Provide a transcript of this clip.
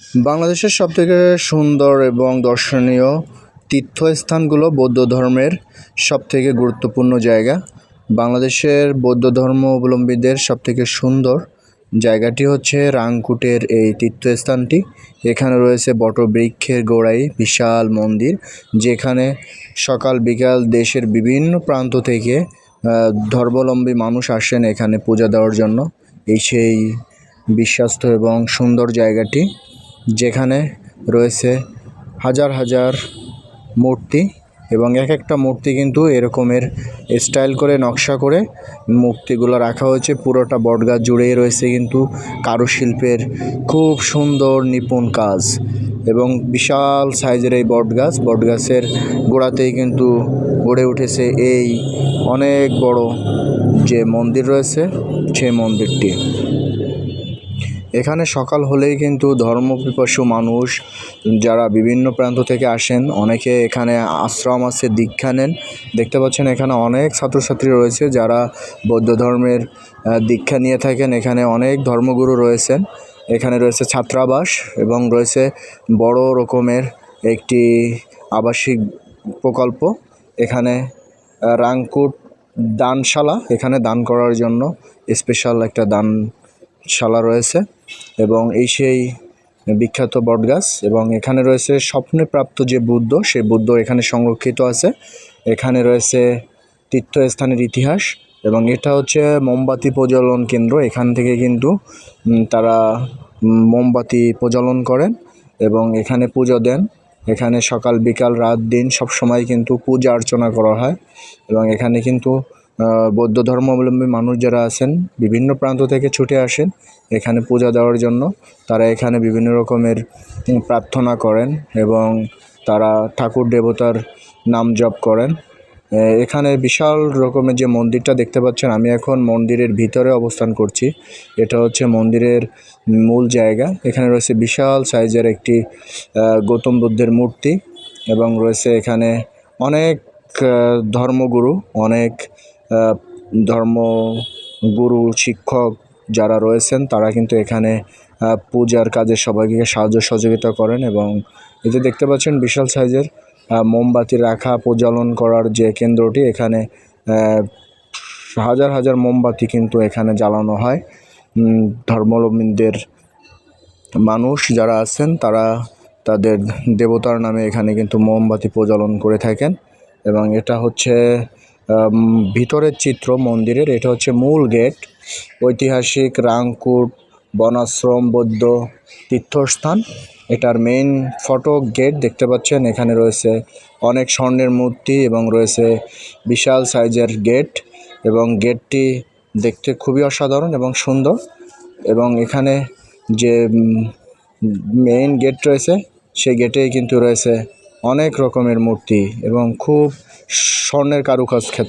বাংলাদেশের সবথেকে সুন্দর এবং দর্শনীয় তীর্থস্থানগুলো বৌদ্ধ ধর্মের সবথেকে গুরুত্বপূর্ণ জায়গা। বাংলাদেশের বৌদ্ধ ধর্ম অবলম্বীদের সবথেকে সুন্দর জায়গাটি হচ্ছে রাংকুটের এই তীর্থস্থানটি। এখানে রয়েছে বটবৃক্ষের গোড়ায় বিশাল মন্দির, যেখানে সকাল বিকাল দেশের বিভিন্ন প্রান্ত থেকে ধর্মাবলম্বী মানুষ আসেন এখানে পূজা দেওয়ার জন্য। এই সেই বিশ্বাস্ত এবং সুন্দর জায়গাটি। যেখানে রয়েছে হাজার হাজার মূর্তি এবং এক একটা মূর্তি কিন্তু এরকমের স্টাইল করে, নকশা করে মূর্তিগুলো রাখা হয়েছে। পুরোটা বটগাছ জুড়েই রয়েছে কিন্তু কারুশিল্পের খুব সুন্দর নিপুণ কাজ এবং বিশাল সাইজের এই বটগাছ। বটগাছের গোড়াতেই কিন্তু গড়ে উঠেছে এই অনেক বড় যে মন্দির রয়েছে, সেই মন্দিরটি। এখানে সকাল হলেই কিন্তু ধর্মপিপাসু মানুষ যারা বিভিন্ন প্রান্ত থেকে আসেন, অনেকে এখানে আশ্রম আছে, দীক্ষা নেন। দেখতে পাচ্ছেন এখানে অনেক ছাত্রছাত্রী রয়েছে যারা বৌদ্ধ ধর্মের দীক্ষা নিয়ে থাকেন। এখানে অনেক ধর্মগুরু রয়েছেন। এখানে রয়েছে ছাত্রাবাস এবং রয়েছে বড় রকমের একটি আবাসিক প্রকল্প। এখানে রাংকুট দানশালা এখানে দান করার জন্য স্পেশাল একটা দানশালা রয়েছে এবং এই সেই বিখ্যাত বটগাছ এবং এখানে রয়েছে স্বপ্নে প্রাপ্ত যে বুদ্ধ, সেই বুদ্ধ এখানে সংরক্ষিত আছে। এখানে রয়েছে তীর্থস্থানের ইতিহাস এবং এটা হচ্ছে মোমবাতি প্রজ্বলন কেন্দ্র। এখান থেকে কিন্তু তারা মোমবাতি প্রজ্বলন করেন এবং এখানে পুজো দেন। এখানে সকাল, বিকাল, রাত, দিন সব সময় কিন্তু পূজা অর্চনা করা হয় এবং এখানে কিন্তু বৌদ্ধ ধর্মাবলম্বী মানুষ যারা আছেন, বিভিন্ন প্রান্ত থেকে ছুটে আসেন, এখানে পূজা দেওয়ার জন্য। তারা এখানে বিভিন্ন রকমের প্রার্থনা করেন এবং তারা ঠাকুর দেবতার নাম জপ করেন। এখানে বিশাল রকমের যে মন্দিরটা দেখতে পাচ্ছেন, আমি এখন মন্দিরের ভিতরে অবস্থান করছি। এটা হচ্ছে মন্দিরের মূল জায়গা। এখানে রয়েছে বিশাল সাইজের একটি গৌতম বুদ্ধের মূর্তি এবং রয়েছে এখানে অনেক ধর্মগুরু, অনেক আহ, ধর্মগুরু শিক্ষক যারা রয়েছেন তারা কিন্তু এখানে পূজার কাজে সবাইকে সাহায্য সহযোগিতা করেন এবং এতে দেখতে পাচ্ছেন বিশাল সাইজের মোমবাতি রাখা প্রজ্বলন করার যে কেন্দ্রটি এখানে হাজার হাজার মোমবাতি কিন্তু এখানে জ্বালানো হয়। ধর্মাবলম্বীদের মানুষ যারা আছেন তারা তাদের দেবতার নামে এখানে কিন্তু মোমবাতি প্রজ্বলন করে থাকেন এবং এটা হচ্ছে ভিতরের চিত্র মন্দিরের, এটা হচ্ছে মূল গেট। ঐতিহাসিক রাংকুট বনাশ্রম, বৌদ্ধ তীর্থস্থান, এটার মেইন ফটো গেট দেখতে পাচ্ছেন। এখানে রয়েছে অনেক স্বর্ণের মূর্তি এবং রয়েছে বিশাল সাইজের গেট এবং গেটটি দেখতে খুবই অসাধারণ এবং সুন্দর এবং এখানে যে মেইন গেট রয়েছে, সেই গেটেই কিন্তু রয়েছে অনেক রকমের মূর্তি এবং খুব স্বর্ণের কারুকাজ খ্যাত।